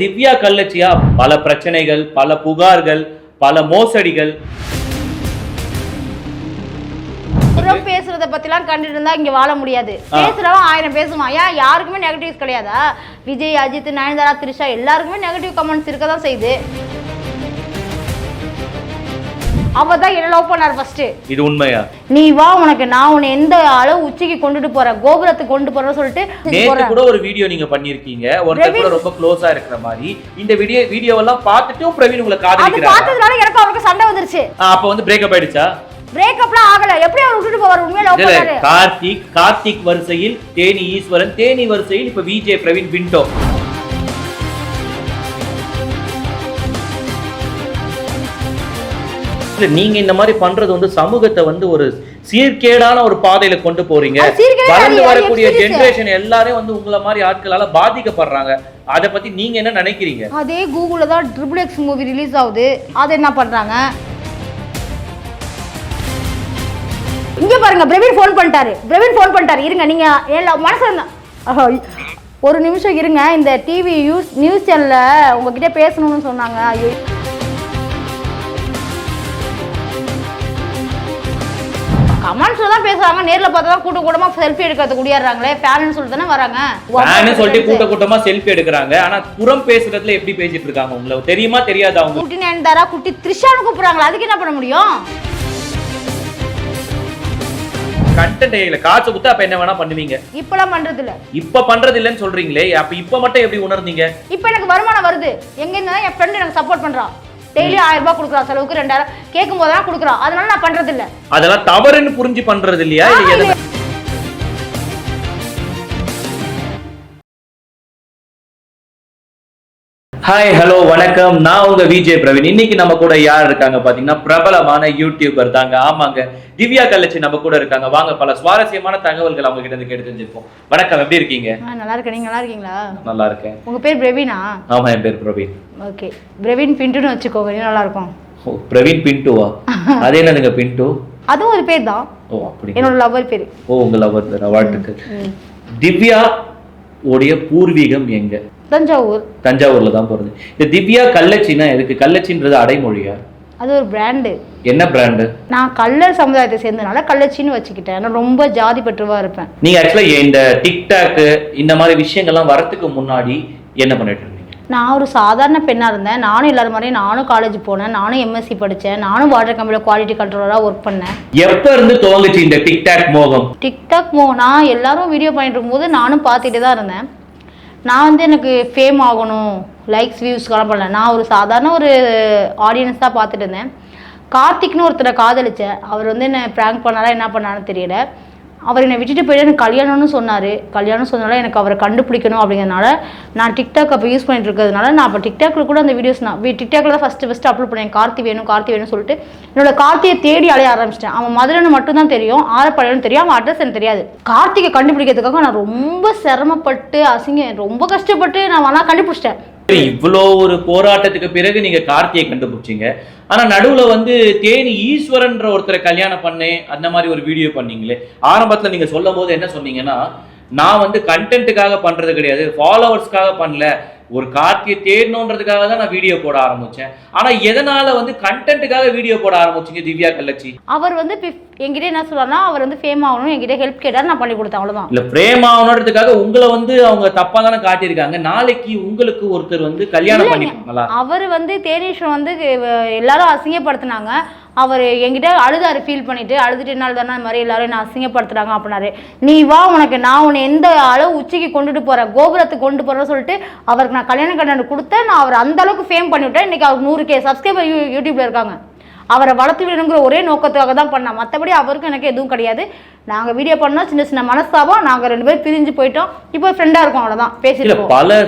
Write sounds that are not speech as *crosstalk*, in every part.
திவ்யா கள்ளச்சியா பல பிரச்சனைகள் பல புகார்கள் பல மோசடிகள். புறம் பேசுறத பத்திலாம் கண்டுட்டு இருந்தா இங்க வாழ முடியாது. பேசுறவன் ஆயிரம் பேசுவான். ஏன்? யாருக்குமே நெகட்டிவ்ஸ் கிடையாதா? விஜய் அஜித் நயன்தாரா த்ரிஷா எல்லாருக்குமே நெகட்டிவ் கமெண்ட்ஸ் இருக்க தான் செய்யுது. அவ தான் என்ன லவ் பண்ணார் ஃபர்ஸ்ட் இது உண்மையா? நீ வா உனக்கு நான் உன்னை எந்த அளவு உச்சிக்கு கொண்டுட்டு போறேன் கோபுரத்துக்கு கொண்டு போறேன்னு சொல்லிட்டு நேத்து. கூட ஒரு வீடியோ நீங்க பண்ணிருக்கீங்க ஒருத்தர் கூட ரொம்ப க்ளோஸா இருக்கிற மாதிரி. இந்த வீடியோ வீடியோ எல்லாம் பார்த்துட்டும் பிரவீன் உங்களை அது காதலிக்கிறாங்க பார்த்ததுனால எனக்கு அவருக்கு சண்டை வந்துருச்சு. அப்ப வந்து பிரேக்கப் ஆயிடுச்சா? பிரேக்கப்லாம் ஆகல. எப்படி அவர் விட்டுட்டு போவார்? உண்மையா லவ் பண்ணாரு. கார்த்திக் கார்த்திக் வரிசையில் தேனி ஈஸ்வரன் தேனி வரிசையில் இப்ப விஜய் பிரவீன் பின்டோ இல்ல நீங்க இந்த மாதிரி பண்றது வந்து சமூகத்தை வந்து ஒரு சீர்கேடான ஒரு பாதையில கொண்டு போறீங்க. வளர்ந்து வரக்கூடிய ஜெனரேஷன் எல்லாரும் வந்து உங்களை மாதிரி ஆட்களால பாதிக்கப்படுறாங்க. அத பத்தி நீங்க என்ன நினைக்கிறீங்க? அதே கூகுளில் தான் ட்ரிபிள் எக்ஸ் மூவி ரிலீஸ் ஆகுது. அதை என்ன பண்றாங்க? இங்க பாருங்க பிரவீன் ஃபோன் பண்ணிட்டாரு. பிரவீன் ஃபோன் பண்ணிட்டாரு. இருங்க நீங்க எல்லா மனசு இருந்தா ஆஹா, ஒரு நிமிஷம் இருங்க. இந்த டிவி நியூஸ் நியூஸ் சேனல்ல உங்ககிட்ட பேசணும்னு சொன்னாங்க. ஐயோ. கமெண்ட்ஸ்ல தான் பேசுறாங்க. நேர்ல பார்த்தா தான் கூட்ட கூட்டமா செல்ஃபி எடுக்கிறது குடியாடுறாங்களே ஃபேன்னு சொல்லிட்டு தானே வராங்க. ஃபேனு சொல்லிட்டு கூட்ட கூட்டமா செல்ஃபி எடுக்கிறாங்க. ஆனா புறம் பேசுறதுல எப்படி பேசிட்டு இருக்காங்க உங்களுக்கு தெரியுமா தெரியாதா அவங்க குட்டி நயன்தாரா குட்டி த்ரிஷான்னு கூப்பிடுறாங்களா. அதுக்கு என்ன பண்ண முடியும்? கண்டென்ட் இல்ல காசு குத்தா அப்ப என்ன வேணா பண்ணுவீங்க? இப்பெல்லாம் பண்றது இல்ல இப்ப பண்றது இல்லைன்னு சொல்றீங்களே அப்ப இப்ப மட்டும் எப்படி உணர்ந்தீங்க? இப்போ எனக்கு வருமானம் வருது. எங்க இருந்தா என் ஃப்ரெண்ட் எனக்கு சப்போர்ட் பண்றான். டெய்லி ஆயிரம் ரூபாய் கொடுக்குறான் செலவுக்கு ரெண்டாயிரம் கேட்கும் போதெல்லாம் கொடுக்குறான் அதனால நான் பண்றது இல்ல அதெல்லாம் தவறுன்னு புரிஞ்சு பண்றது இல்லையா ஹாய் ஹலோ வணக்கம். நான் உங்க விஜய் பிரவீன். இன்னைக்கு நம்ம கூட யார் இருக்காங்க பாத்தீங்கன்னா பிரபலமான யூடியூபர் தாங்க. ஆமாங்க. திவ்யா கள்ளச்சி நம்ம கூட இருக்காங்க. வாங்க பல சுவாரஸ்யமான தகவல்கள் அவங்க கிட்ட இருந்து கேட்டு தெரிஞ்சிருப்போம் வணக்கம் எப்படி இருக்கீங்க? நல்லா இருக்கேன். நீங்க நல்லா இருக்கீங்களா? நல்லா இருக்கேன். உங்க பேர் பிரவீனா? ஆமா என் பேர் பிரவீன். ஓகே. பிரவீன் பின்ட்டுன்னு வச்சுக்கோங்க நல்லா இருக்கும். பிரவீன் பின்ட்டுவா *laughs* அது என்னதுங்க பின்ட்டு அதுவும் ஒரு பேர் தான். ஓ அப்படி என்னோட லவ்வர் பேர். ஓ உங்க லவர் தர வாழ்த்துக்கள். திவ்யா உடைய பூர்வீகம் எங்க? தஞ்சாவூர். தஞ்சாவூர்ல தான் பிறந்து இந்த திவ்யா கள்ளச்சின்னா எதுக்கு? கள்ளச்சின்றது அடைமொழியா? அது ஒரு பிராண்டு என்ன பிராண்டு நான் கல்லர் சமுதாயத்தை சேர்ந்தனால கள்ளச்சின்னு வச்சுக்கிட்டேன். நான் ரொம்ப ஜாதி பற்றுவா இருப்பேன். நீங்க ஆக்சுவலா இந்த டிக்டாக் இந்த மாதிரி விஷயங்கள்லாம் வரதுக்கு முன்னாடி என்ன பண்ணிட்டு இருந்தீங்க? நான் ஒரு சாதாரண பெண்ணாக இருந்தேன். நானும் எல்லாரும் மாதிரியும் நானும் காலேஜ் போனேன். நானும் எம்எஸ்சி படித்தேன் நானும் வாட்டர் கம்பெனியில் குவாலிட்டி கண்ட்ரோலராக ஒர்க் பண்ணேன். எப்ப இருந்து துவங்குச்சு இந்த டிக்டாக் மோகம்? டிக்டாக் மோனா எல்லாரும் வீடியோ பண்ணிட்டு இருக்கும்போது நானும் பார்த்துட்டே தான் இருந்தேன். நான் வந்து எனக்கு ஃபேம் ஆகணும் லைக்ஸ் வியூஸ்க்கெல்லாம் பண்ணல நான் ஒரு சாதாரண ஒரு ஆடியன்ஸ் தான் பார்த்துட்டு இருந்தேன். கார்த்திக்னு ஒருத்தரை காதலித்தேன் அவர் வந்து என்னை ப்ராங்க் பண்ணாரா என்ன பண்ணாருன்னு தெரியல. அவர் என்னை விட்டுட்டு போயிட்டு எனக்கு கல்யாணம்னு சொன்னார். கல்யாணம் சொன்னனால எனக்கு அவரை கண்டுபிடிக்கணும் அப்படிங்கிறனால நான் டிக்டாக் அப்போ யூஸ் பண்ணிட்டு இருக்கிறதுனால நான் அப்போ டிக்டாக்ல கூட அந்த வீடியோஸ் நான் டிக்டாக்ல தான் ஃபஸ்ட்டு ஃபஸ்ட்டு அப்லோட் பண்ணேன். கார்த்தி வேணும் கார்த்தி வேணும்னு சொல்லிட்டு என்னோட கார்த்தியை தேடி அலைய ஆரம்பிச்சிட்டேன். அவன் மதுரைன்னு மட்டும்தான் தெரியும் ஆரப்பாளையம்னு தெரியும் அவன் அட்ரஸ் எனக்கு தெரியாது. கார்த்திகை கண்டுபிடிக்கிறதுக்காக நான் ரொம்ப சிரமப்பட்டு அசிங்க ரொம்ப கஷ்டப்பட்டு நான் ஆனால் கண்டுபிடிச்சிட்டேன். இவ்வளோ ஒரு போராட்டத்துக்கு பிறகு நீங்க கார்த்தியை கண்டுபிடிச்சீங்க. ஆனா நடுவுல வந்து தேனி ஈஸ்வரன்ற ஒருத்தரை கல்யாணம் பண்ணேன் அந்த மாதிரி ஒரு வீடியோ பண்ணீங்களே. ஆரம்பத்துல நீங்க சொல்லும் போது என்ன சொன்னீங்கன்னா நான் வந்து கண்டென்ட்டுக்காக பண்றது கிடையாது ஃபாலோவர்ஸ்க்காக பண்ணல. ஒரு கார்த்தியை தேடணுன்றதுக்காக தான் நான் வீடியோ போட ஆரம்பிச்சேன். ஆனா எதனால வந்து கண்டென்ட்டுக்காக வீடியோ போட ஆரம்பிச்சீங்க திவ்யா கல்லட்சி அவர் வந்து என்கிட்ட என்ன சொல்றாருன்னா அவர் வந்து ஃபேம் ஆகணும் என்கிட்ட ஹெல்ப் கேட்டார் நான் பண்ணி கொடுத்தேன் அவ்வளோதான் இல்ல பிரேம் ஆகணுன்றதுக்காக உங்களை வந்து அவங்க தப்பா தானே காட்டியிருக்காங்க நாளைக்கு உங்களுக்கு ஒருத்தர் வந்து கல்யாணம் பண்ணிப்பாங்களா அவர் வந்து தேனீஸ்வரன் வந்து எல்லாரும் அசிங்கப்படுத்தினாங்க அவர் என்கிட்ட அழுதாரு ஃபீல் பண்ணிட்டு அழுதுட்டு என்னால் தானே இந்த மாதிரி எல்லாரும் என்ன அசிங்கப்படுத்துறாங்க அப்படின்னாரு நீ வா உனக்கு நான் உன்னை எந்த அளவு உச்சிக்கு கொண்டுட்டு போறேன் கோபுரத்துக்கு கொண்டு போறேன்னு சொல்லிட்டு அவருக்கு நான் கல்யாண கல்யாணம் கொடுத்தேன் நான் அவர் அந்த அளவுக்கு ஃபேம் பண்ணிவிட்டேன் இன்னைக்கு அவர் நூறு கே சப்ஸ்கிரைபர் யூ யூடியூப்ல இருக்காங்க அவரை வளர்த்து விடணுங்கிற ஒரே நோக்கத்துக்காக தான் பண்ணேன். மற்றபடி அவருக்கும் எனக்கு எதுவும் கிடையாது. நாங்கள் வீடியோ பண்ணோம் சின்ன சின்ன மனஸ்தாபம். நாங்கள் ரெண்டு பேரும் பிரிஞ்சு போயிட்டோம். இப்போ ஃப்ரெண்டாக இருக்கோம் அவ்வளோதான் பேசிட்டு. பல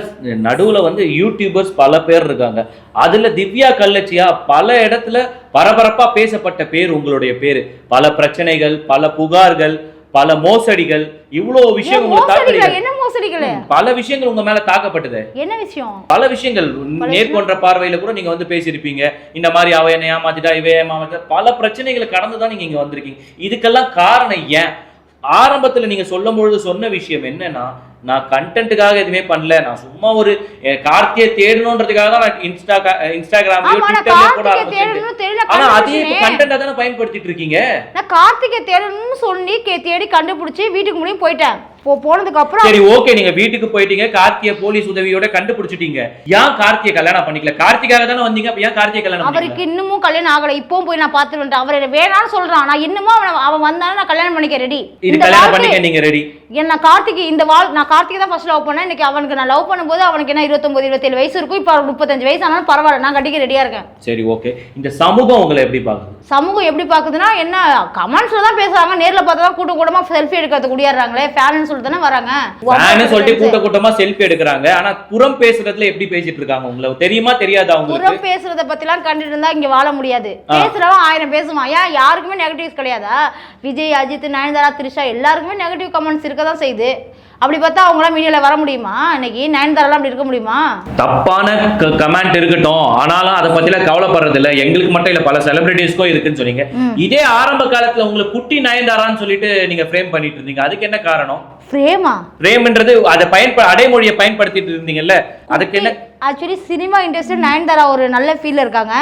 நடுவுல வந்து யூடியூபர்ஸ் பல பேர் இருக்காங்க. அதுல திவ்யா கள்ளச்சியா பல இடத்துல பரபரப்பா பேசப்பட்ட பேர் உங்களுடைய பேரு. பல பிரச்சனைகள் பல புகார்கள் பல மோசடிகள் இவ்வளவு விஷயம் உங்களுக்கு பல விஷயங்கள் உங்க மேல தாக்கப்பட்டது. என்ன விஷயம்? பல விஷயங்கள் நேர்கொன்ற பார்வையில கூட நீங்க வந்து பேசியிருப்பீங்க. இந்த மாதிரி அவ என்ன ஏமாத்திட்டா இவ ஏமாத்திட்டா? பல பிரச்சனைகளை கடந்து தான் நீங்க இங்க வந்திருக்கீங்க. இதுக்கெல்லாம் காரணம் ஏன்? ஆரம்பத்துல நீங்க சொல்லும் பொழுது சொன்ன விஷயம் என்னன்னா நான் கண்டென்ட்டுக்காக எதுவுமே பண்ணல. நான் சும்மா ஒரு கார்த்தியை தேடணுன்றதுக்காக தான் நான் இன்ஸ்டா இன்ஸ்டாகிராம்லயோ நான் ட்விட்டர்லயோ கூட கார்த்திகை ஆரம்பிச்சேன் ஆனா அதே. கண்டென்ட்டா தானே பயன்படுத்திட்டு இருக்கீங்க? நான் கார்த்திகை தேடணும்னு சொல்லி தேடி கண்டுபிடிச்சி வீட்டுக்கு முடியும் போயிட்டேன். போனதுக்கு அப்புறம் சரி ஓகே நீங்க வீட்டுக்கு போயிட்டீங்க. கார்த்திய போலீஸ் உதவியோட கண்டுபிடிச்சிட்டீங்க. ஏன் கார்த்தியை கல்யாணம் பண்ணிக்கல? கார்த்திகாக தானே வந்தீங்க அப்ப ஏன் கார்த்தியை கல்யாணம் அவருக்கு இன்னமும் கல்யாணம் ஆகல. இப்பவும் போய் நான் வந்துட்டேன். அவர் வேணாம்னு சொல்றான். நான் இன்னமும் அவன் அவன் வந்தாலும் நான் கல்யாணம் பண்ணிக்க ரெடி இது கல்யாணம் பண்ணிக்க நீங்க ரெடி என்ன கார்த்திகை இந்த வாழ் நான் கார்த்திகை தான் ஃபர்ஸ்ட் லவ் பண்ணேன். இன்னைக்கு அவனுக்கு நான் லவ் பண்ணும்போது அவனுக்கு என்ன இருபத்தொன்பது இருபத்தேழு வயசு இருக்கும். இப்போ முப்பத்தஞ்சு வயசு ஆனாலும் பரவாயில்ல. நான் கட்டிக்க ரெடியா இருக்கேன். சரி ஓகே. இந்த சமூகம் உங்களை எப்படி பாக்குது சமூகம் எப்படி பாக்குதுன்னா என்ன கமெண்ட்ஸ்ல தான் பேசுறாங்க. நேர்ல பார்த்தா தான் கூட்டம் கூட்டமா செல்ஃபி எடுக்கிறது கூடியாடுறாங்களே சொல்லிட்டு தானே வராங்க ஃபேனு சொல்லிட்டு கூட்ட கூட்டமா செல்ஃபி எடுக்கிறாங்க. ஆனா புறம் பேசுறதுல எப்படி பேசிட்டு இருக்காங்க உங்களுக்கு தெரியுமா தெரியாதா உங்களுக்கு? புறம் பேசுறத பத்திலாம் கண்டுட்டு இருந்தா இங்க வாழ முடியாது. பேசுறவன் ஆயிரம் பேசுவான். ஏன் யாருக்குமே நெகட்டிவ்ஸ் கிடையாதா? விஜய் அஜித் நயன்தாரா த்ரிஷா எல்லாருக்குமே நெகட்டிவ் கமெண்ட்ஸ் இருக்க தான் செய்யுது. அப்படி பார்த்தா அவங்களாம் மீடியால வர முடியுமா? இன்னைக்கு நயன்தாராலாம் அப்படி இருக்க முடியுமா? தப்பான கமெண்ட் இருக்கட்டும். ஆனாலும் அதை பத்திலாம் கவலைப்படுறது இல்ல எங்களுக்கு மட்டும் இல்ல பல செலிபிரிட்டிஸ்க்கும் இருக்குன்னு சொன்னீங்க. இதே ஆரம்ப காலத்துல உங்களுக்கு குட்டி நயன்தாரான்னு சொல்லிட்டு நீங்க ஃப்ரேம் பண்ணிட்டு இருந்தீங்க. அதுக்கு என்ன காரணம்? ஃப்ரேமா ஃப்ரேம்ன்றது அதை பயன்ப அடைமொழியை பயன்படுத்திட்டு இருந்தீங்கல்ல. அதுக்கு என்ன? ஆக்சுவலி சினிமா இண்டஸ்ட்ரி நயன்தாரா ஒரு நல்ல ஃபீல்ல இருக்காங்க.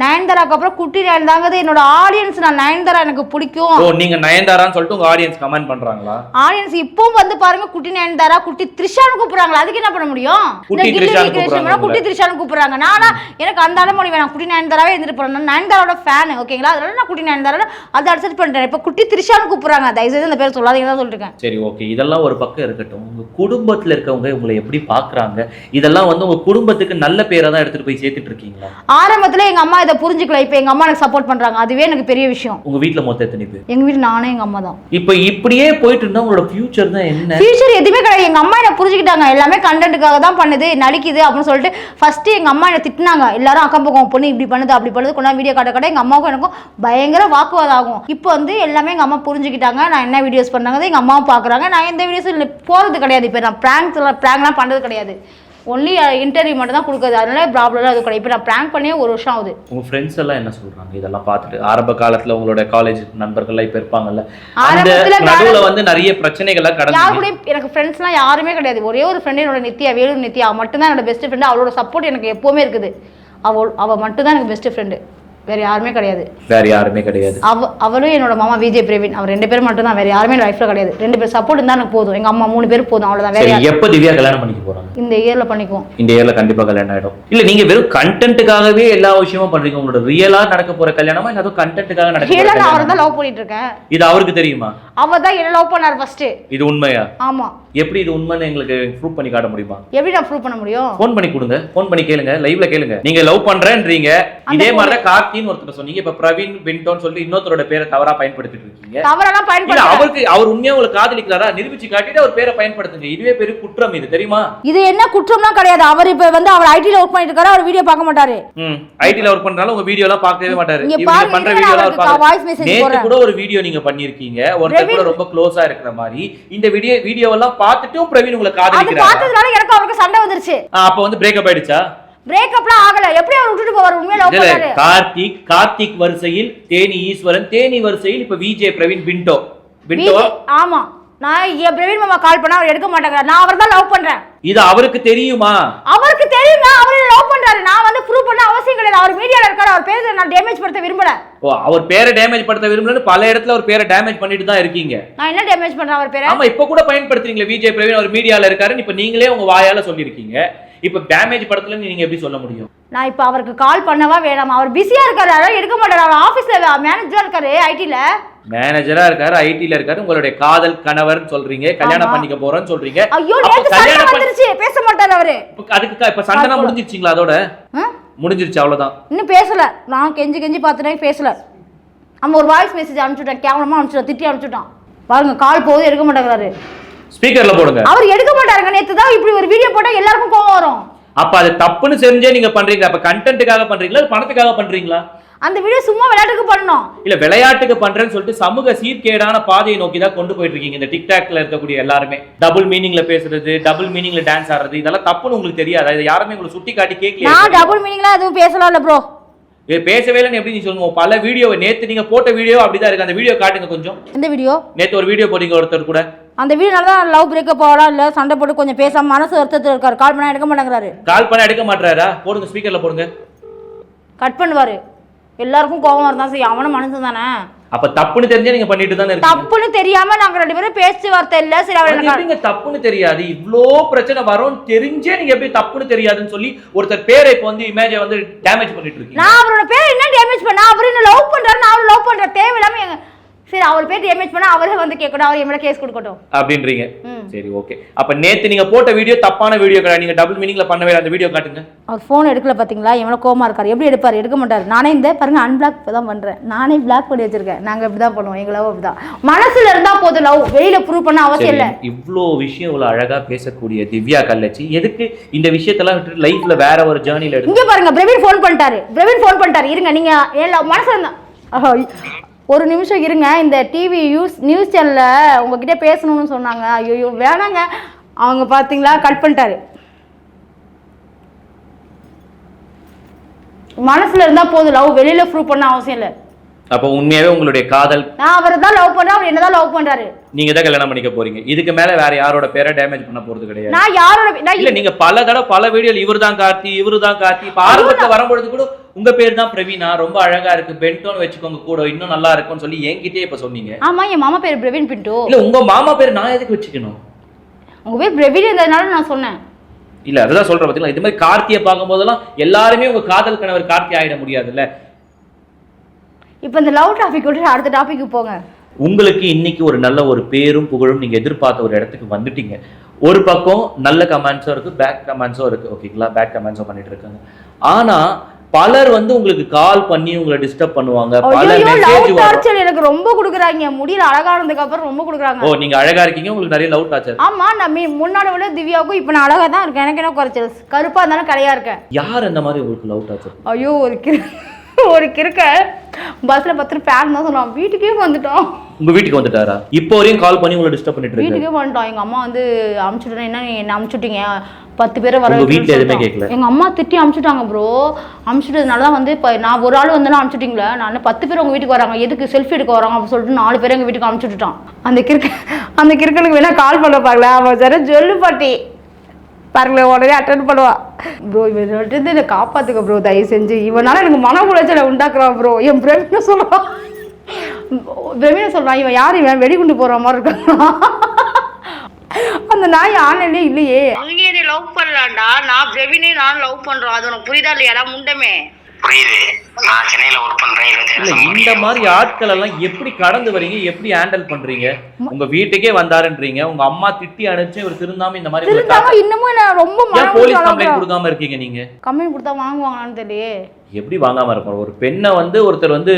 நயன்தாராக்கு அப்புறம் குட்டி நயன்தாங்கிறது என்னோட ஆடியன்ஸ் நான் நயன்தாரா எனக்கு பிடிக்கும். ஓ நீங்க நயன்தாரான்னு சொல்லிட்டு உங்க ஆடியன்ஸ் கமெண்ட் பண்றாங்களா? ஆடியன்ஸ் இப்பவும் வந்து பாருங்க குட்டி நயன்தாரா குட்டி த்ரிஷான்னு கூப்பிடுறாங்களா அதுக்கு என்ன பண்ண முடியும்? இந்த குட்டி கில்லி குட்டி த்ரிஷான்னு கூப்பிடுறாங்க. நானா எனக்கு அந்த அடமொழி வேணாம். குட்டி நயன்தாராவே இருந்துட்டு போறேன். நான் நயன்தாரோட ஃபேன் ஓகேங்களா அதனால நான் குட்டி நயன்தாரா அதை அக்செப்ட் பண்ணிட்டேன் இப்போ குட்டி த்ரிஷான்னு கூப்பிடுறாங்க. தயவு செய்து அந்த பேர் சொல்லாதீங்க தான் சொல்லிருக்கேன் சரி ஓகே இதெல்லாம் ஒரு பக்கம் இருக்கட்டும். உங்க குடும்பத்துல இருக்கவங்க உங்களை எப்படி பாக்குறாங்க? இதெல்லாம் வந்து உங்க குடும்பத்துக்கு நல்ல பேரை தான் எடுத்துட்டு போய் சேர்த்துட்டு இருக்கீங்களா? ஆரம்பத்துல எங்க அம்மா இதை புரிஞ்சுக்கல. இப்போ எங்க அம்மா எனக்கு சப்போர்ட் பண்றாங்க. அதுவே எனக்கு பெரிய விஷயம். உங்க வீட்ல மொத்தம் எத்தனை பேர்? எங்க வீட்டு நானே எங்க அம்மா தான். இப்ப இப்படியே போயிட்டு இருந்தா உங்களோட ஃபியூச்சர் தான் என்ன? ஃபியூச்சர் எதுவுமே கிடையாது. எங்க அம்மா என்ன புரிஞ்சுக்கிட்டாங்க. எல்லாமே கண்டென்ட்டுக்காக தான் பண்ணுது நடிக்குது அப்படின்னு சொல்லிட்டு ஃபர்ஸ்ட் எங்க அம்மா என்ன திட்டினாங்க. எல்லாரும் அக்கம் பக்கம் பொண்ணு இப்படி பண்ணுது அப்படி பண்ணுது. கொண்டா வீடியோ காட்ட காட்ட எங்க அம்மாவுக்கும் எனக்கும் பயங்கர வாக்குவாதம் ஆகும். இப்போ வந்து எல்லாமே எங்க அம்மா புரிஞ்சுக்கிட்டாங்க. நான் என்ன வீடியோஸ் பண்ணாங்க எங்க அம்மாவும் பாக்குறாங்க. நான் எந்த வீடியோஸும் போறது கிடையாது. இப்போ நான் ப்ராங்க்ஸ் ப்ராங்க்லாம் பண்றது கிடையாது. ஒன்லி இன்டர்வியூ மட்டும் தான் கொடுக்குறது. அதனால ப்ராப்ளம் அது கிடையாது. இப்போ நான் ப்ராங்க் பண்ணியே ஒரு வருஷம் ஆகுது. உங்க ஃப்ரெண்ட்ஸ் எல்லாம் என்ன சொல்றாங்க? இதெல்லாம் பார்த்துட்டு ஆரம்ப காலத்துல உங்களோட காலேஜ் நண்பர்கள்லாம் இப்ப இருப்பாங்கல்ல நடுவுல வந்து நிறைய பிரச்சனைகள்லாம் யார் கடந்து கூடயும் எனக்கு ஃப்ரெண்ட்ஸ்லாம் யாருமே கிடையாது. ஒரே ஒரு ஃப்ரெண்டு என்னோட நித்யா வேலூர் நித்யா மட்டும்தான் என்னோட பெஸ்ட் ஃப்ரெண்டு அவளோட சப்போர்ட் எனக்கு எப்பவுமே இருக்குது. அவள் அவள் மட்டும்தான் எனக்கு பெஸ்ட் ஃப்ரெண்டு வேற யாருமே கிடையாது. வேற யாருமே கிடையாது. அவ அவளும் என்னோட மாமா விஜய் பிரவீன் அவர் ரெண்டு பேரும் மட்டும் தான் வேற யாருமே லைஃப்ல கிடையாது. ரெண்டு பேர் சப்போர்ட் இருந்தா எனக்கு போதும். எங்க அம்மா மூணு பேர் போதும். அவ்வளவுதான். வேற எப்ப திவ்யா கல்யாணம் பண்ணிக்க போறாங்க? இந்த இயர்ல பண்ணிக்குவோம். இந்த இயர்ல கண்டிப்பா கல்யாணம் ஆயிடும். இல்ல நீங்க வெறும் கண்டென்ட்டுக்காகவே எல்லா விஷயமும் பண்றீங்க. உங்களோட ரியலா நடக்க போற கல்யாணமா? இல்ல அதுவும் கண்டென்ட்டுக்காக நடக்க ரியலா நான் அவரை? தான் லவ் பண்ணிட்டு இருக்கேன். இது அவருக்கு தெரியுமா? அவ தான் என்ன லவ் பண்ணார் ஃபர்ஸ்ட் இது உண்மையா? ஆமா. எப்படி இது உண்மைன்னு எங்களுக்கு ப்ரூவ் பண்ணி காட்ட முடியுமா? எப்படி நான் ப்ரூவ் பண்ண முடியும்? ஃபோன் பண்ணி கொடுங்க. ஃபோன் பண்ணி கேளுங்க. லைவ்ல கேளுங்க. நீங்க லவ் பண்றேன்றீங்க. இதே மாதிரி தான் கார்த்தின்னு ஒருத்தர் சொன்னீங்க. இப்ப பிரவீன் பின்டோன்னு சொல்லி இன்னொருத்தரோட பேரை தவறா பயன்படுத்திட்டு இருக்கீங்க. இல்ல பயன்படுத்த அவருக்கு அவர் உண்மையா உங்களுக்கு காதலிக்கிறாரா? நிரூபிச்சு காட்டிட்டு அவர் பேரை பயன்படுத்துங்க. இதுவே பெரிய குற்றம் இது தெரியுமா? இது என்ன குற்றம்லாம் கிடையாது. அவர் இப்ப வந்து அவர் ஐடில ஒர்க் பண்ணிட்டு இருக்காரு. அவர் வீடியோ பார்க்க மாட்டாரு. ம். ஐடில ஒர்க் பண்றாலும் உங்க வீடியோ எல்லாம் பார்க்கவே மாட்டாரு. இவங்க பண்ற வீடியோ எல்லாம் பார்க்க நேத்து. கூட ஒரு வீடியோ நீங்க பண்ணிருக்கீங்க ஒருத்தர் கூட ரொம்ப க்ளோஸா இருக்கிற மாதிரி. இந்த வீடியோ வீடியோ எல்லாம் பார்த்துட்டும் பிரவீன் உங்களை அது பார்த்ததுனால எனக்கு அவருக்கு சண்டை வந்துருச்சு. அப்ப வந்து பிரேக்கப் ஆயிடுச்சா? பிரேக்கப்லாம் ஆகல. எப்படி அவர் விட்டுட்டு போவார்? உண்மையில கார்த்திக் கார்த்திக் வரிசையில் தேனி ஈஸ்வரன் தேனி வரிசையில் இப்ப விஜே பிரவீன் பின்டோ பின்டோ விஜய்- ஆமா. நான் பிரவீன் மாமா கால் பண்ணா அவர் எடுக்க மாட்டேங்கிறார். நான் அவர் தான் லவ் பண்றேன். இது அவருக்கு தெரியுமா? அவருக்கு தெரியுங்க அவர் லவ் பண்றாரு. நான் வந்து ப்ரூவ் பண்ண அவசியம் கிடையாது அவர் மீடியால இருக்காரு. அவர் பேரை நான் டேமேஜ் படுத்த விரும்பல. ஓ அவர் பேரை டேமேஜ் படுத்த விரும்பலன்னு பல இடத்துல அவர் பேரை டேமேஜ் பண்ணிட்டு தான் இருக்கீங்க. நான் என்ன டேமேஜ் பண்றேன் அவர் பேரை? ஆமா இப்ப கூட பயன்படுத்துறீங்களே விஜய் பிரவீன். அவர் மீடியால இருக்காருன்னு இப்ப நீங்களே உங்க வாயால சொல்லியிருக்கீங்க. இப்ப டேமேஜ் படத்துலன்னு நீங்க எப்படி சொல்ல முடியும்? நான் இப்போ அவருக்கு கால் பண்ணவா வேணாமா? அவர் பிஸியா இருக்காரு. அதான் எடுக்க மாட்டாரு. அவர் ஆபீஸ்ல மேனேஜரா இருக்காரு ஐடில மேனேஜரா இருக்காரு ஐடில இருக்காரு. உங்களுடைய காதல் கணவர்னு சொல்றீங்க. கல்யாணம். பண்ணிக்க போறேன்னு சொல்றீங்க. ஐயோ நேத்து சண்டை வந்துருச்சு. பேச மாட்டாரு அவரு. அதுக்கு இப்ப சண்டை முடிஞ்சிருச்சுங்களா அதோட? முடிஞ்சிருச்சு அவ்வளவுதான். இன்னும் பேசல. நான் கெஞ்சி கெஞ்சி பார்த்துட்டேன் பேசல. அவன் ஒரு வாய்ஸ் மெசேஜ் அனுப்பிச்சுட்டான். கேவலமா அனுப்பிச்சுட்டான். திட்டி அனுப்பிச்சுட்டான். பாருங்க கால் போகுது எடுக்க மாட்டேங்கிறாரு. ஸ்பீக்கர்ல போடுங்க. அவர் எடுக்க மாட்டாருங்க. நேத்து தான் இப்படி ஒரு வீடியோ போட்டா எல்லாருக்கும் கோவம் வரும். அப்ப அது தப்புன்னு தெரிஞ்சே நீங்க பண்றீங்க அப்ப கண்டென்ட்டுக்காக பண்றீங்களா? பணத்துக்காக பண்றீங்களா? அந்த வீடியோ சும்மா விளையாட்டுக்கு பண்ணணும். இல்ல விளையாட்டுக்கு பண்றேன்னு சொல்லிட்டு சமூக சீர்கேடான பாதையை நோக்கி தான் கொண்டு போயிட்டு இருக்கீங்க. இந்த டிக்டாக்ல இருக்கக்கூடிய எல்லாருமே. டபுள் மீனிங்ல பேசுறது டபுள் மீனிங்ல டான்ஸ் ஆடுறது இதெல்லாம் தப்புன்னு உங்களுக்கு தெரியாது? இது யாருமே உங்களுக்கு சுட்டி காட்டி கேட்கலையா? நான் டபுள் மீனிங்லாம் எதுவும் பேசலாம் இல்ல ப்ரோ இது பேசவே இல்லைன்னு எப்படி நீ சொல்லுங்க பல வீடியோ நேத்து நீங்க போட்ட வீடியோ அப்படிதான் இருக்கு. அந்த வீடியோ காட்டுங்க கொஞ்சம். இந்த வீடியோ நேத்து ஒரு வீடியோ போட்டீங்க ஒருத்தர் கூட. அந்த வீடியோனால தான் லவ் பிரேக்கப் ஆகலாம் இல்லை சண்டை போட்டு கொஞ்சம் பேசாம மனசு வருத்தத்தில் இருக்காரு. கால் பண்ணா எடுக்க மாட்டேங்கிறாரு. கால் பண்ண எடுக்க மாட்டாரா போடுங்க ஸ்பீக்கர்ல போடுங்க. கட் பண்ணுவாரு. எல்லாருக்கும் கோபம் இருந்தா சரி அவனும் மனுஷன் தானே. அப்ப தப்புன்னு தெரிஞ்சே நீங்க பண்ணிட்டு தானே தப்புன்னு தெரியாம நாங்க ரெண்டு பேரும் பேச்சு வார்த்தை இல்ல. சரி அவள் எப்படிங்க தப்புன்னு தெரியாது? இவ்ளோ பிரச்சனை வரும்னு தெரிஞ்சே நீங்க எப்படி தப்புன்னு தெரியாதுன்னு சொல்லி ஒருத்தர் பேரை இப்ப வந்து இமேஜை வந்து டேமேஜ் பண்ணிட்டு இருக்கீங்க? நான் அவரோட பேர் என்ன டேமேஜ் பண்ணா? அவர் என்ன லவ் பண்றாரு நான் அவரை லவ் பண்றேன் தேவையில்லாம எங்க சரி அவர் பேர் டேமேஜ் பண்ணா அவரே வந்து கேட்கணும் அவர் என் கேஸ் கொடுக்கட்டும். அப்படின்றீங்க. சரி ஓகே அப்ப நேத்து நீங்க போட்ட வீடியோ தப்பான வீடியோ கிடையாது. நீங்க டபுள் மீனிங்ல பண்ணவே. அந்த வீடியோ காட்டுங்க. அவர் ஃபோன் எடுக்கல பாத்தீங்களா? எவ்வளோ கோமா இருக்காரு. எப்படி எடுப்பாரு? எடுக்க மாட்டாரு. நானே இந்த பாருங்க அன்பிளாக் இப்போ தான் பண்றேன். நானே பிளாக் பண்ணி வச்சிருக்கேன். நாங்க இப்படி தான் பண்ணுவோம். எங்க லவ் அப்படிதான். மனசுல இருந்தா போதும் லவ் வெளியில ப்ரூவ் பண்ண அவசியம் இல்ல. இவ்ளோ விஷயம் இவ்வளவு அழகா பேசக்கூடிய திவ்யா கல்லச்சி எதுக்கு இந்த விஷயத்தெல்லாம் விட்டு லைஃப்ல வேற ஒரு ஜேர்னில இங்க பாருங்க பிரவீன் ஃபோன் பண்ணிட்டாரு. பிரவீன் ஃபோன் பண்ணிட்டாரு. இருங்க நீங்க மனசுல இருந்தா ஒரு நிமிஷம் இருங்க இந்த டிவி நியூஸ் நியூஸ் சேனலில் உங்ககிட்ட பேசணும்னு சொன்னாங்க. ஐயோ வேணாங்க. அவங்க பார்த்தீங்களா கட் பண்ணிட்டாரு. மனசில் இருந்தால் போதும். லவ் வெளியில் ப்ரூவ் பண்ண அவசியம் இல்லை. அப்ப உண்மையாவே உங்களுடைய காதல் நான் அவரை தான் லவ் பண்றேன் அவர் என்னதான் லவ் பண்றாரு. நீங்க தான் கல்யாணம் பண்ணிக்க போறீங்க. இதுக்கு மேல வேற யாரோட பேரை டேமேஜ் பண்ண போறது கிடையாது. நான் யாரோட நான் இல்ல நீங்க பல தடவை பல வீடியோல இவர்தான் கார்த்தி இவருதான் கார்த்தி. இப்ப ஆரம்பத்துல வரும்பொழுது கூட உங்க பேர் தான் பிரவீனா ரொம்ப அழகா இருக்கு. பென்டோன்னு வச்சுக்கோங்க கூட இன்னும் நல்லா இருக்கும்னு சொல்லி என்கிட்டயே இப்ப சொன்னீங்க. ஆமா என் மாமா பேர் பிரவீன் பின்ட்டு இல்ல உங்க மாமா பேர் நான் எதுக்கு வச்சுக்கணும்? உங்க பேர் பிரவீன் இருந்ததுனால நான் சொன்னேன். இல்ல அதுதான் சொல்றேன் பாத்தீங்களா? இது மாதிரி கார்த்தியை பார்க்கும் போதெல்லாம் எல்லாருமே உங்க காதல் கணவர் கார்த்தி ஆயிட முடியாதுல்ல. இப்போ இந்த லவ் டாபிக் விட்டு அடுத்த டாபிக் போங்க. உங்களுக்கு இன்னைக்கு ஒரு நல்ல ஒரு பேரும் புகழும் நீங்க எதிர்பார்த்த ஒரு இடத்துக்கு வந்துட்டீங்க. ஒரு பக்கம் நல்ல கமெண்ட்ஸும் இருக்கு பேக் கமெண்ட்ஸும் இருக்கு. ஓகேங்களா பேக் கமெண்ட்ஸும் பண்ணிட்டு இருக்காங்க. ஆனா பலர் வந்து உங்களுக்கு கால் பண்ணி உங்களை டிஸ்டர்ப் பண்ணுவாங்க. பல மெசேஜ் டார்ச்சர் எனக்கு ரொம்ப கொடுக்குறாங்க. முடியல அழகானதுக்கு அப்புறம் ரொம்ப கொடுக்குறாங்க. ஓ நீங்க அழகா இருக்கீங்க உங்களுக்கு நிறைய லவ் டார்ச்சர் ஆமா நான் மீ முன்னாடி விட திவ்யாவுக்கும் இப்போ நான் அழகா தான் இருக்கேன். எனக்கு என்ன குறைச்சல்? கருப்பா இருந்தாலும் கரையா இருக்கேன். யார் அந்த மாதிரி உங்களுக்கு லவ் டார்ச்சர் ஐயோ ஒரு ஒரு கிறுக்க பஸ்ல பத்து பேர் தான் சொல்லுவான் வீட்டுக்கே வந்துட்டோம் உங்க வீட்டுக்கு வந்துட்டாரா? இப்போ வரையும் கால் பண்ணி உங்களை டிஸ்டர்ப் பண்ணிட்டு வீட்டுக்கே வந்துட்டோம் எங்க அம்மா வந்து அமுச்சுட்டேன் என்ன நீ என்ன அமுச்சுட்டீங்க? பத்து பேரை வர வீட்ல எதுவுமே. கேட்கல? எங்க அம்மா திட்டி அமுச்சுட்டாங்க ப்ரோ அமுச்சுட்டதுனால தான் வந்து இப்போ நான் ஒரு ஆள் வந்தாலும் அமுச்சுட்டீங்களா? நான் பத்து பேர் உங்க வீட்டுக்கு வராங்க. எதுக்கு செல்ஃபி எடுக்க வராங்க? அப்படின்னு சொல்லிட்டு நாலு பேர் எங்க வீட்டுக்கு அமுச்சுட்டுட்டான். அந்த கிறுக்க அந்த கிறுக்கனுக்கு வேணா கால் பண்ண பாருங்களேன். அவன் சார் ஜொல்லு பாட்டி. பாருங்களேன் உடனே அட்டன் பண்ணுவா. ப்ரோ இவன் இருந்து என்னை காப்பாத்துக்க ப்ரோ தயவு செஞ்சு. இவனால எனக்கு மன உளைச்சலை உண்டாக்குறான் ப்ரோ என் பிரவீன சொல்லுவான் பிரவீன சொல்றான் இவன் யார் இவன் வெடிகுண்டு போற மாதிரி இருக்கான். அந்த நாய் ஆன்லைன்லயே இல்லையே. அவங்க லவ் பண்ணலாம்டா. நான் பிரவீனே நான் லவ் பண்றோம். அது உனக்கு புரியுதா இல்லையாடா முண்டமே. புரியுது. நான் சென்னையில ஒர்க் பண்றேன் இருபத்தி இல்ல வருஷம் இந்த மாதிரி ஆட்கள் எல்லாம் எப்படி கடந்து வரீங்க? எப்படி ஹேண்டில் பண்றீங்க? உங்க வீட்டுக்கே வந்தாருன்றீங்க. உங்க அம்மா திட்டி அனுப்பிச்சு இவர் திருந்தாம இந்த மாதிரி திருந்தாம இன்னமும் என்ன ரொம்ப போலீஸ் கம்ப்ளைண்ட் கொடுக்காம இருக்கீங்க நீங்க? கம்பெனி கொடுத்தா வாங்குவாங்களான்னு தெரியலையே. எப்படி வாங்காம இருப்பாங்க ஒரு பெண்ணை வந்து ஒருத்தர் வந்து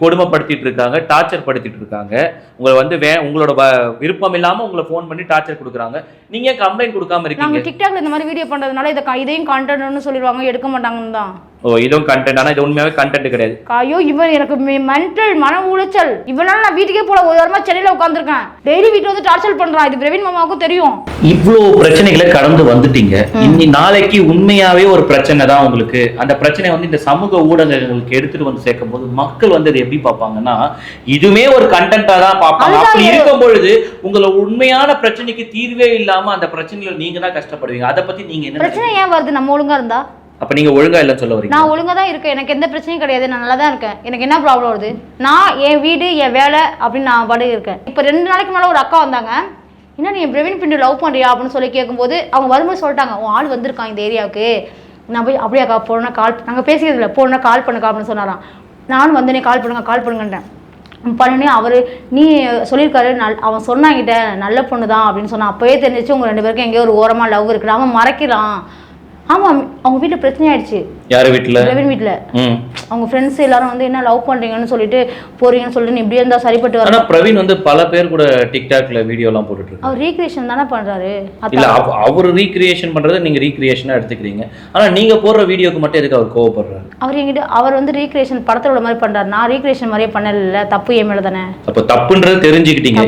கொடுமைப்படுத்திட்டு இருக்காங்க டார்ச்சர் படுத்திட்டு இருக்காங்க உங்களை வந்து வே உங்களோட வ- விருப்பம் இல்லாம உங்களை ஃபோன் பண்ணி டார்ச்சர் கொடுக்குறாங்க. நீங்க கம்ப்ளைண்ட் கொடுக்காம நாங்க இருக்கீங்க டிக்டாக்ல இந்த மாதிரி வீடியோ பண்றதுனால இதை இதையும் கண்டென்ட்னு சொல்லிடுவாங்க எடுக்க மாட்டாங்கன்னு தான். ஓ இதுவும் கண்டென்ட் ஆனா இது உண்மையாவே கண்டென்ட் கிடையாது. ஐயோ இவன் எனக்கு மென்டல் மன உளைச்சல். இவனால நான் வீட்டுக்கே போல ஒரு வாரமா சென்னையில உட்காந்துருக்கேன் டெய்லி வீட்டுல வந்து டார்ச்சர் பண்றான். இது பிரவீன் மாமாவுக்கும் தெரியும். இவ்வளோ பிரச்சனைகளை கடந்து வந்துட்டீங்க. இன்னி நாளைக்கு உண்மையாவே ஒரு பிரச்சனை தான் உங்களுக்கு. அந்த பிரச்சனை வந்து இந்த சமூக ஊடகங்களுக்கு எடுத்துட்டு வந்து சேர்க்கும் போது மக்கள் வந்து அதை எப்படி பார்ப்பாங்கன்னா இதுவுமே ஒரு கண்டென்ட்டா தான் பார்ப்பாங்க. அப்படி. இருக்கும் பொழுது உங்களை உண்மையான பிரச்சனைக்கு தீர்வே இல்லாம அந்த பிரச்சனையில நீங்க தான் கஷ்டப்படுவீங்க. அதை பத்தி நீங்க என்ன பிரச்சனை ஏன் வருது? நம்ம ஒழுங்கா இருந்தா? அப்ப நீங்க ஒழுங்கா இல்லைன்னு சொல்ல வரீங்க நான் ஒழுங்கா தான் இருக்கேன். எனக்கு எந்த பிரச்சனையும் கிடையாது. நான் நல்லா தான் இருக்கேன். எனக்கு என்ன ப்ராப்ளம் வருது? நான் என் வீடு என் வேலை அப்படின்னு நான் பாட்டு இருக்கேன். இப்போ ரெண்டு நாளைக்கு மேலே ஒரு அக்கா வந்தாங்க. என்ன நீ பிரவீன் பிண்டு லவ் பண்ணுறியா அப்படின்னு சொல்லி கேட்கும்போது அவங்க வரும்போது சொல்லிட்டாங்க உன் ஆள் வந்திருக்கான் இந்த ஏரியாவுக்கு நான் போய் அப்படியாக்கா போனா கால் நாங்கள் பேசிக்கிறது இல்லை போனா கால் பண்ணுக்கா அப்படின்னு சொன்னாராம். நானும் வந்தனே கால் பண்ணுங்க கால் பண்ணுங்கன்றேன் பண்ணுனே அவர் நீ சொல்லியிருக்காரு நல் அவன் சொன்னாங்கிட்ட நல்ல பொண்ணு தான் அப்படின்னு சொன்னான். அப்போயே தெரிஞ்சிச்சு உங்கள் ரெண்டு பேருக்கும் எங்கேயோ ஒரு ஓரமாக லவ் இருக்குது அவன் மறைக்கிறான். ஆமாம் அவங்க வீட்டில் பிரச்சனை ஆயிடுச்சு. யார் வீட்டுல? பிரவீன் வீட்டில். அவங்க ஃப்ரெண்ட்ஸ் எல்லாரும் வந்து என்ன லவ் பண்றீங்கன்னு சொல்லிட்டு போறீங்கன்னு சொல்லிட்டு இப்படியே இருந்தா சரிப்பட்டு வர பிரவீன் வந்து பல பேர் கூட டிக்டாக்ல வீடியோ எல்லாம் போட்டுட்டு அவர் ரீக்ரியேஷன் தானே பண்றாரு? இல்ல அவர் ரீக்ரியேஷன் பண்றதை நீங்க ரீக்ரியேஷனா எடுத்துக்கிறீங்க. ஆனா நீங்க போடுற வீடியோக்கு மட்டும் எதுக்கு அவர் கோவப்படுறாரு? அவர் என்கிட்ட அவர் வந்து ரீக்ரியேஷன் படத்துல உள்ள மாதிரி பண்றாரு. நான் ரீக்ரியேஷன் மாதிரியே பண்ணல தப்பு என் மேல தானே. அப்ப தப்புன்றது தெரிஞ்சுக்கிட்டீங்க.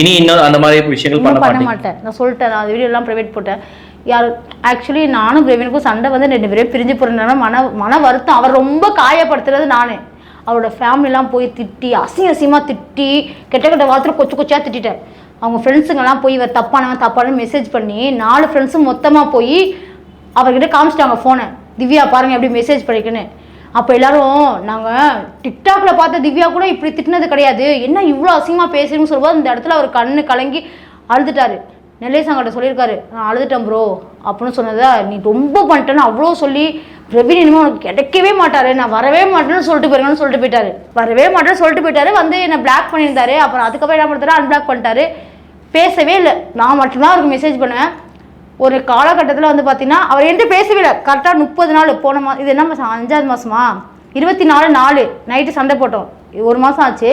இனி இன்னும் அந்த மாதிரி விஷயங்கள் பண்ண மாட்டேன். நான் சொல்லிட்டேன் நான் வீடியோ எல்லாம் ப்ரைவேட் போட்டேன். யார் ஆக்சுவலி நானும் பிரவீனுக்கும் சண்டை வந்து ரெண்டு பேரும் பிரிஞ்சு போறதுனால மன மன வருத்தம். அவர் ரொம்ப காயப்படுத்துறது நானே. அவரோட ஃபேமிலிலாம் போய் திட்டி அசிங்க அசிங்கமாக திட்டி கெட்ட கெட்ட வார்த்தை கொச்சு கொச்சியாக திட்டிட்டேன். அவங்க ஃப்ரெண்ட்ஸுங்கெல்லாம் போய் இவர் தப்பானவன் தப்பானவன் மெசேஜ் பண்ணி நாலு ஃப்ரெண்ட்ஸும் மொத்தமாக போய் அவர்கிட்ட காமிச்சிட்டாங்க ஃபோனை திவ்யா பாருங்கள் எப்படி மெசேஜ் பண்ணிக்கன்னு. அப்போ எல்லாரும் நாங்கள் டிக்டாக்ல பார்த்த திவ்யா கூட இப்படி திட்டினது கிடையாது. என்ன இவ்வளோ அசிங்கமாக பேசுறீங்கன்னு சொல்லும்போது அந்த இடத்துல அவர் கண்ணு கலங்கி அழுதுட்டாரு. நெல்லேசாங்கிட்ட சொல்லியிருக்காரு நான் அழுதுட்டேன் ப்ரோ அப்படின்னு சொன்னதா நீ ரொம்ப பண்ணிட்டேன்னு அவ்வளோ சொல்லி பிரவீன் இனிமேல் உனக்கு கிடைக்கவே மாட்டாரு. நான் வரவே மாட்டேன்னு சொல்லிட்டு போயிருங்கன்னு சொல்லிட்டு போயிட்டாரு. வரவே மாட்டேன்னு சொல்லிட்டு போயிட்டாரு. வந்து என்னை பிளாக் பண்ணியிருந்தாரு. அப்புறம் அதுக்கப்புறம் என்ன பண்ணுறாரு? அன்பிளாக் பண்ணிட்டாரு. பேசவே இல்லை. நான் மட்டும்தான் அவருக்கு மெசேஜ் பண்ணுவேன். ஒரு காலகட்டத்தில் வந்து பார்த்தீங்கன்னா அவர் என்கிட்ட பேசவே இல்லை. கரெக்டாக முப்பது நாள். போன மாதம் இது என்ன மாதம் அஞ்சாவது மாதமா இருபத்தி நாலு. நாலு நைட்டு சண்டை போட்டோம். இது ஒரு மாதம் ஆச்சு.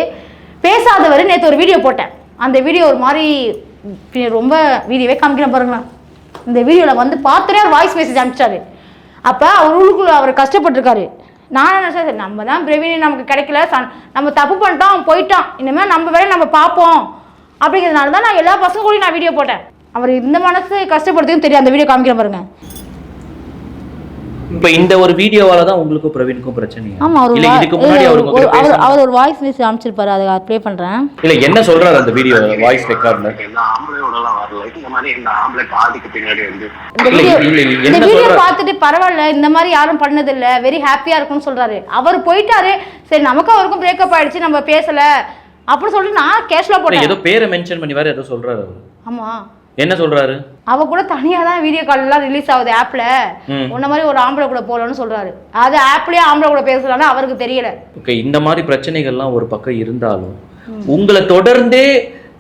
பேசாதவர் நேற்று ஒரு வீடியோ போட்டேன். அந்த வீடியோ ஒரு மாதிரி ரொம்ப வீடியோவே காமிக்கிறேன் பாருங்களேன். இந்த வீடியோவில் வந்து பார்த்துட்டே வாய்ஸ் மெசேஜ் அனுப்பிச்சாரு. அப்போ அவர் உள்ளுக்குள்ளே அவர் கஷ்டப்பட்டிருக்காரு. நான் என்ன சார் நம்ம தான் பிரவீன் நமக்கு கிடைக்கல. சன் நம்ம தப்பு பண்ணிட்டோம் அவன் போயிட்டான். இனிமேல் நம்ம வேலை நம்ம பார்ப்போம். அப்படிங்கிறதுனால தான் நான் எல்லா பசங்க கூடயும் நான் வீடியோ போட்டேன். அவர் இந்த மனசு கஷ்டப்படுறதுக்கும் தெரியும் அந்த வீடியோ காமிக்கிறேன் பாருங்க. இப்ப இந்த ஒரு வீடியோவால தான் உங்களுக்கும் பிரவீனுக்கும் பிரச்சனையா? ஆமா அவர் இல்ல இதுக்கு முன்னாடி இல்ல, அவர் ஒரு- அவர் ஒரு வாய்ஸ் மெசேஜ் அனுப்பிச்சிருப்பாரு அதை ப்ளே பண்றேன். இல்ல என்ன சொல்றாரு அந்த வீடியோ வாய்ஸ் ரெக்கார்ட்ல இந்த மாதிரி இந்த ஆம்பளை பாதிக்கு பின்னாடி வந்து இந்த இல்ல, வீடியோ இல்ல, இல்ல, பார்த்துட்டு பரவாயில்ல இந்த மாதிரி யாரும் பண்ணதில்ல வெரி ஹாப்பியா இருக்கும்னு சொல்றாரு. அவர் போயிட்டாரு சரி நமக்கும் அவருக்கும் பிரேக்கப் ஆயிடுச்சு நம்ம பேசல அப்படின்னு சொல்லிட்டு நான் கேஷ்ல இல்ல, போட்டேன். ஏதோ பேரை மென்ஷன் பண்ணி வேற ஏதோ சொல்றாரு ஆமா. என்ன சொல்றாரு? அவ கூட தனியா தான் வீடியோ கால் எல்லாம் ரிலீஸ் ஆகுது ஆப்ல. உன்ன மாதிரி ஒரு ஆம்பளை கூட போகலன்னு சொல்றாரு. அது ஆப்லயே ஆம்பளை கூட பேசுறாங்க அவருக்கு தெரியல. ஓகே இந்த மாதிரி பிரச்சனைகள்லாம் ஒரு பக்கம் இருந்தாலும் உங்களை தொடர்ந்தே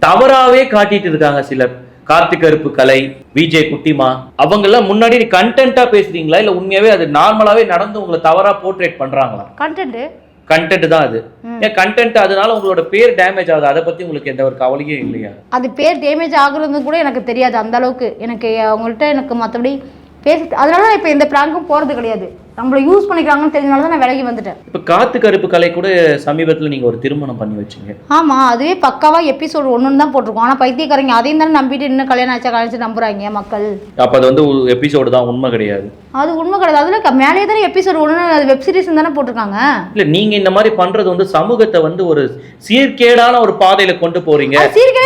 தவறாவே காட்டிட்டு இருக்காங்க சிலர். கார்த்திக் கருப்பு கலை விஜய் குட்டிமா அவங்க எல்லாம் முன்னாடி கண்டென்ட்டா பேசுறீங்களா? இல்ல உண்மையாவே அது நார்மலாவே நடந்து உங்களை தவறா போர்ட்ரேட் பண்றாங்களா? கண்டென்ட் கண்டென்ட் தான் அது. ஏன் கண்டென்ட் அதனால உங்களோட பேர் டேமேஜ் ஆகுது? அதை பத்தி உங்களுக்கு எந்த ஒரு கவலையும் இல்லையா? அது பேர் டேமேஜ் ஆகுறது கூட எனக்கு தெரியாது அந்த அளவுக்கு. எனக்கு அவங்கள்ட்ட எனக்கு மற்றபடி பேச அதனால தான் இப்போ எந்த ப்ராங்க்கும் போகிறது கிடையாது. நம்மளை யூஸ் பண்ணிக்கிறாங்கன்னு தெரிஞ்சனால தான் நான் விலகி வந்துட்டேன். இப்ப காத்து கருப்பு கலை கூட சமீபத்துல நீங்க ஒரு திருமணம் பண்ணி வச்சீங்க. ஆமாம் அதுவே பக்காவாக எபிசோடு ஒன்று தான் போட்டிருக்கோம். ஆனால் பைத்தியக்காரங்க அதையும் தானே நம்பிட்டு இன்னும் கல்யாணம் ஆச்சா கல்யாணம் நம்புறாங்க மக்கள். அப்ப அது வந்து எபிசோடு தான் உண்மை கிடையாது. அது உண்மை கிடையாது. அதில் மேலேயே தானே எபிசோடு ஒன்று அது வெப் சீரிஸ் தானே போட்டிருக்காங்க. இல்ல நீங்க இந்த மாதிரி பண்றது வந்து சமூகத்தை வந்து ஒரு சீர்கேடான ஒரு பாதையில கொண்டு போறீங்க.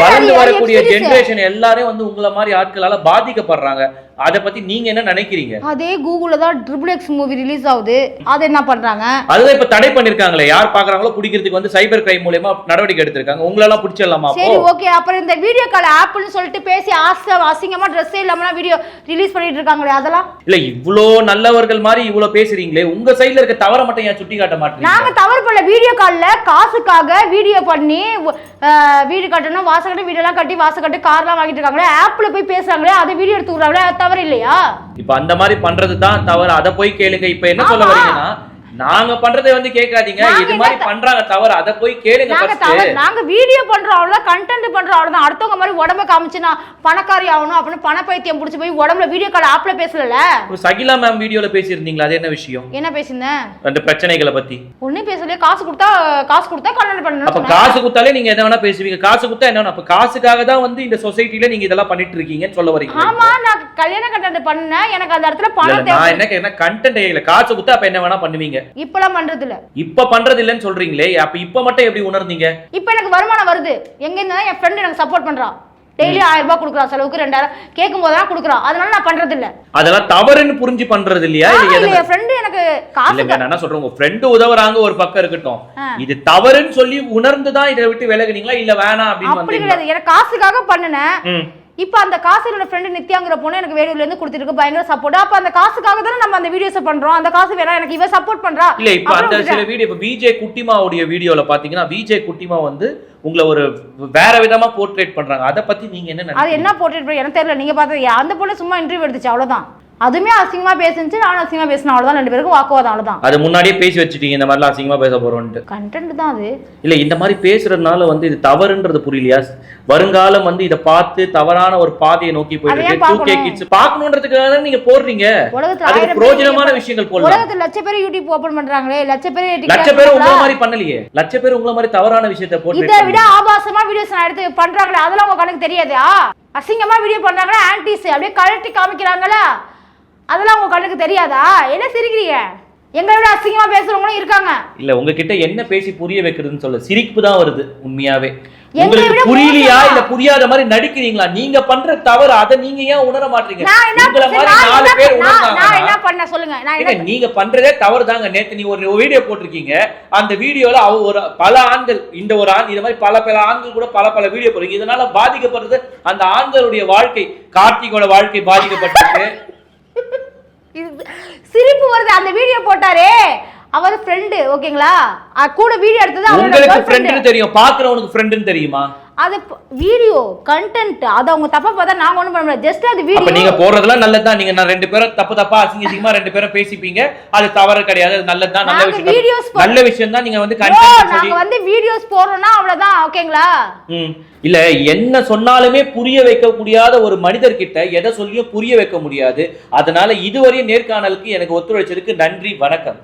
வளர்ந்து வரக்கூடிய. ஜெனரேஷன் எல்லாரும் வந்து உங்களை மாதிரி ஆட்களால பாதிக்கப்படுறாங்க. அதை பத்தி நீங்க என்ன நினைக்கிறீங்க? அதே கூகுளில் தான் ட்ரிபிள் எக்ஸ் மூவி ரிலீஸ் ஆகுது. அதை என்ன பண்ணுறாங்க அதுதான் இப்ப தடை பண்ணிருக்காங்களே. யார் பாக்குறாங்களோ பிடிக்கிறதுக்கு வந்து சைபர் கிரைம் மூலியமா நடவடிக்கை எடுத்திருக்காங்க. உங்களெல்லாம் பிடிச்சிடலாமா சரி ஓகே அப்புறம் இந்த வீடியோ கால் ஆப்னு சொல்லிட்டு பேசி ஆசை அசிங்கமா ட்ரெஸ்ஸே இல்லாமலாம் வீடியோ ரிலீஸ் பண்ணிட்டு இருக்காங்களே அதெல்லாம்? இல்ல இவ்ளோ நல்லவர்கள் மாதிரி இவ்ளோ பேசுறீங்களே. உங்க சைடுல இருக்க தவற மட்டும் ஏன் சுட்டி காட்ட மாட்டீங்க? நாங்க தவறு பண்ணல. வீடியோ கால்ல காசுக்காக வீடியோ பண்ணி வீடு கட்டணும் வாசக்கட்டு வீடெல்லாம் கட்டி வாசக்கட்டு கார்லாம் வாங்கிட்டு இருக்காங்களே. ஆப்ல போய் பேசுறாங்களே அதை வீடியோ எடுத்து விடுறாங்களே அது தவறு இல்லையா? இப்ப அந்த மாதிரி பண்றது தான் தவறு. அதை போய் கேளுங்க. இப்ப என்ன சொல்ல. வரீங்கன்னா நாங்க பண்றதை வந்து கேட்காதீங்க. இது மாதிரி என்ன பண்றாங்க தவறு. அதை போய் கேளுங்க. தவறு நாங்க வீடியோ பண்றோம் அவ்வளவுதான். கண்டென்ட் பண்றோம் அவ்வளவுதான். அடுத்தவங்க மாதிரி உடம்ப காமிச்சு நான் பணக்காரி ஆகணும் அப்படின்னு பண பைத்தியம் பிடிச்சி போய் உடம்புல வீடியோ கால் ஆப்ல பேசல சகிலா மேம் வீடியோல பேசியிருந்தீங்களா? அது என்ன விஷயம்? என்ன பேசியிருந்தேன்? அந்த பிரச்சனைகளை பத்தி. ஒன்னும் பேசலையே. காசு கொடுத்தா காசு கொடுத்தா கல்யாணம் அப்ப பண்ணணும் காசு கொடுத்தாலே நீங்க எதை வேணா பேசுவீங்க. காசு கொடுத்தா என்ன? அப்ப காசுக்காக தான் வந்து இந்த சொசைட்டில நீங்க இதெல்லாம் பண்ணிட்டு இருக்கீங்கன்னு சொல்ல வரீங்க. ஆமா நான் கல்யாண கண்டென்ட் பண்ணேன். எனக்கு அந்த இடத்துல பணம் தேவை. என்ன கண்டென்ட் காசு கொடுத்தா அப்ப என்ன வேணா பண்ணுவீங்க. இப்பெல்லாம் பண்றது இல்ல இப்ப பண்றது இல்லைன்னு சொல்றீங்களே அப்ப இப்ப மட்டும் எப்படி உணர்ந்தீங்க? இப்போ எனக்கு வருமானம் வருது. எங்க இருந்தா என் ஃப்ரெண்ட் எனக்கு சப்போர்ட் பண்றான். டெய்லி ஆயிரம் ரூபாய் கொடுக்குறான் செலவுக்கு ரெண்டாயிரம். கேட்கும் போதெல்லாம் கொடுக்குறான் அதனால நான் பண்றது இல்ல அதெல்லாம் தவறுன்னு புரிஞ்சு பண்றது இல்லையா இல்ல இல்ல என் ஃப்ரெண்டு எனக்கு காசு நான் என்ன சொல்றேன் உங்க ஃப்ரெண்டு உதவுறாங்க ஒரு பக்கம் இருக்கட்டும். இது தவறுன்னு சொல்லி உணர்ந்து தான் இதை விட்டு விலகுனீங்களா இல்ல வேணாம் அப்படின்னு அப்படி கிடையாது. எனக்கு காசுக்காக பண்ணினேன். இப்போ அந்த காசு என்னோட ஃப்ரெண்டு நித்யாங்கிற பொண்ணு எனக்கு வேலூர்ல இருந்து கொடுத்துருக்கு பயங்கர சப்போர்ட் அப்ப அந்த காசுக்காக தானே நம்ம அந்த வீடியோஸ் பண்றோம். அந்த காசு வேணா எனக்கு இவ சப்போர்ட் பண்றா. இல்ல இப்ப அந்த சில. வீடியோ இப்ப விஜய் குட்டிமாவுடைய வீடியோல பாத்தீங்கன்னா விஜய் குட்டிமா வந்து உங்களை ஒரு வேற விதமா போர்ட்ரேட் பண்றாங்க. அதை பத்தி நீங்க என்ன அது என்ன போட்டுட்டு எனக்கு தெரியல. நீங்க பார்த்தது அந்த பொண்ணு சும்மா இன்டர்வியூ எடுத்துச்சு அவ்வளவுதான். அதுவுமே அசிங்கமா பேசுச்சு நானும் அசிங்கமா பேசினேன். அவ்வளவுதான் ரெண்டு பேருக்கும் வாக்குவாதம் அவ்வளவுதான். அது முன்னாடியே பேசி வச்சுட்டீங்க இந்த மாதிரிலாம் அசிங்கமா பேச போறோம்ட்டு கண்டென்ட் தான் அது. இல்ல இந்த மாதிரி பேசுறதுனால வந்து இது தவறுன்றது புரியலையா? வருங்காலம் வந்து இதை பார்த்து தவறான ஒரு பாதையை நோக்கி போயிட்டு அதை ஏன் இருக்கு டூ கே பார்க்கணும்? கிட்ஸ் பார்க்கணுன்றதுக்காக தான் நீங்க போடுறீங்க? உலகத்துல அதுக்கு ஆயிரம் பிரயோஜனமான பேர் விஷயங்கள் போடலாம். உலகத்துல லட்ச பேர் யூடியூப் ஓபன் பண்றாங்களே லட்ச பேர் லட்ச பேர் உங்களை மாதிரி பண்ணலையே. லட்ச பேர் உங்களை மாதிரி தவறான விஷயத்தை போட்டு இதை விட ஆபாசமா வீடியோஸ் நான் எடுத்து பண்றாங்களே அதெல்லாம் உங்க கணக்கு தெரியாதா? அசிங்கமா வீடியோ பண்றாங்களா ஆன்டிஸ் அப்படியே கழட்டி காமிக்கிறாங்களா. அதெல்லாம் உங்க கண்ணுக்கு தெரியாதா? என்ன சிரிக்கிறீங்க? எங்களை விட அசிங்கமா பேசுறவங்களும் இருக்காங்க. இல்ல உங்ககிட்ட என்ன பேசி புரிய வைக்கிறதுன்னு சொல்ல. சிரிப்பு தான் வருது உண்மையாவே. உங்களுக்கு புரியலையா? இல்ல புரியாத மாதிரி நடிக்கிறீங்களா? நீங்க பண்ற தவறு அதை நீங்க ஏன் உணர மாட்டீங்க? உங்களை மாதிரி நாலு பேர் உணர்ந்தாங்க பண்ண சொல்லுங்க. நான் நீங்க பண்றதே தவறு தாங்க. நேத்து நீ ஒரு வீடியோ போட்டிருக்கீங்க. அந்த வீடியோல அவ ஒரு பல ஆண்கள் இந்த ஒரு ஆண் இது மாதிரி பல பல ஆண்கள் கூட பல பல வீடியோ போடுறீங்க இதனால பாதிக்கப்படுறது அந்த ஆண்களுடைய வாழ்க்கை கார்த்திகோட வாழ்க்கை பாதிக்கப்பட்டிருக்கு. இது- சிரிப்பு வருது. அந்த வீடியோ போட்டாரே. அவர் ஃப்ரெண்டு ஓகேங்களா கூட வீடியோ எடுத்தது உங்களுக்கு. ஃப்ரெண்டுன்னு தெரியும். பாக்குறவனுக்கு ஃப்ரெண்டுன்னு தெரியுமா? அது வீடியோ கண்டென்ட் அது அவங்க தப்பா பார்த்தா நாங்க ஒண்ணும் பண்ண முடியாது. ஜஸ்ட் அது அப்ப நீங்க வீடியோ போறதெல்லாம் நல்லதுதான். நீங்க நான் ரெண்டு பேரும் தப்பு தப்பா அசிங்க அசிங்கமா ரெண்டு பேரும் பேசிப்பீங்க. அது தவறு கிடையாது. அது நல்லதுதான். நல்ல விஷயம். போ- நல்ல விஷயம் தான் நீங்க வந்து கண்டென்ட் நாங்க வந்து வீடியோஸ் போடுறோம்னா அவ்வளவுதான். ஓகேங்களா. இல்ல என்ன சொன்னாலுமே புரிய வைக்க முடியாத ஒரு மனிதர்கிட்ட எதை சொல்லியும் புரிய வைக்க முடியாது. அதனால இதுவரையும் நேர்காணலுக்கு எனக்கு ஒத்துழைச்சதுக்கு நன்றி வணக்கம்.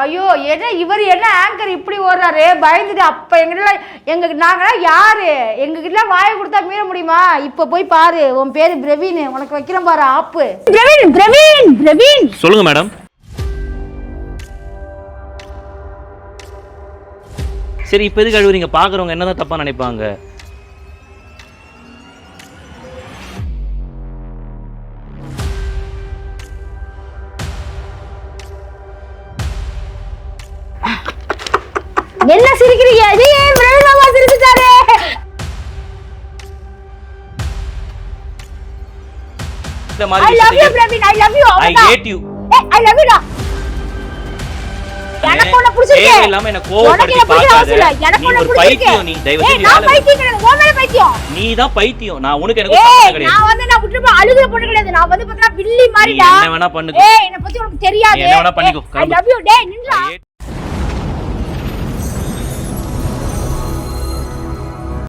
ஐயோ என்ன இவர் என்ன ஆங்கர் இப்படி ஓடுறாரு? பயந்துட்டு அப்போ எங்கிட்ட எங்க நாங்களாம் யாரு? எங்க வாய வாயை கொடுத்தா மீற முடியுமா? இப்போ போய் பாரு உன் பேரு பிரவீன். உனக்கு வைக்கிறேன் பாரு ஆப்பு. பிரவீன் பிரவீன் பிரவீன். சொல்லுங்க மேடம். சரி இப்போ எதுக்கு அழுவுறீங்க? பார்க்குறவங்க என்னதான் தப்பாக நினைப்பாங்க? என்ன சிரிக்கிறீங்க ஏன் பிரவீன் மாமா சிரிச்சுட்டாரு இந்த I love you Praveen I love you I hate you I love you எனக்கு உன்னை பிடிச்சிருக்கு என்ன கோவப்படுத்தி. பார்க்காத. நீ உன்னை ஒரு பிடிச்சிருக்கு. பைத்தியம் நீ. தயவு ஏய், செஞ்சு நான் வேலை பைத்தியம் கிடையாது. உன் மேல பைத்தியம். நீ தான் பைத்தியம் நான் உனக்கு எனக்கு கிடையாது நான் வந்து நான் விட்டுட்டு அழுகுற பொண்ணு கிடையாது. நான் வந்து பார்த்தா வில்லி நீ மாதிரிடா. என்ன வேணா பண்ணுங்க ஏய், என்னை பத்தி உனக்கு தெரியாது. என்ன வேணா பண்ணிக்கோ. டேய், hate-